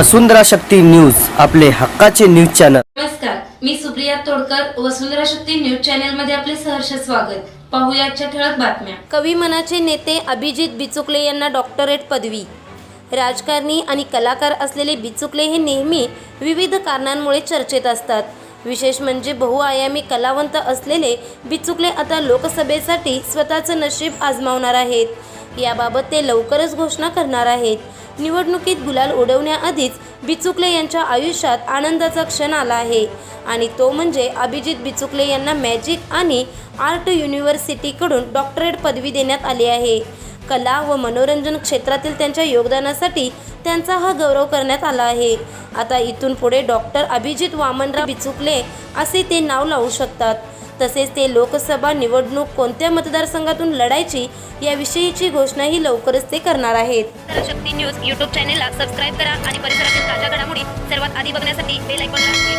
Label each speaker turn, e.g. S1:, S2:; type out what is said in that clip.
S1: वसुंधरा Shakti news आपले हक्काचे news channel.
S2: नमस्कार मी सुप्रिया तोडकर वसुंधरा शक्ती न्यूज चॅनलमध्ये आपले सहर्ष स्वागत. पाहूया आजच्या ठळक बातम्या.
S3: कवी मनाचे नेते अभिजित बिचुकले यांना डॉक्टरेट पदवी. राजकारणी आणि कलाकार असलेले बिचुकले हे नेहमी विविध कारणांमुळे चर्चेत असतात. विशेष म्हणजे बहुआयामी कलावंत असलेले बिचुकले आता लोकसभेसाठी स्वतःचं नशीब आजमावणार आहेत. याबाबत ते लवकरच घोषणा करणार आहेत. निवडणुकीत गुलाल उडवण्याआधीच बिचुकले यांच्या आयुष्यात आनंदाचा क्षण आला आहे. आणि तो म्हणजे अभिजित बिचुकले यांना मॅजिक आणि आर्ट युनिव्हर्सिटीकडून डॉक्टरेट पदवी देण्यात आली आहे. कला व मनोरंजन क्षेत्रातील त्यांच्या योगदानासाठी त्यांचा हा गौरव करण्यात आला आहे. आता इथून पुढे डॉक्टर अभिजित वामनराव बिचुकले असे ते नाव लावू शकतात. तसेच ते लोकसभा निवडणूक कोणत्या मतदारसंघातून लढायची याविषयीची घोषणाही लवकरच ते करणार आहेत.
S4: शक्ती न्यूज यूट्यूब चॅनेलला सबस्क्राईब करा आणि परिसरातील ताज्या घडामोडी सर्वात आधी बघण्यासाठी बेल आयकॉनला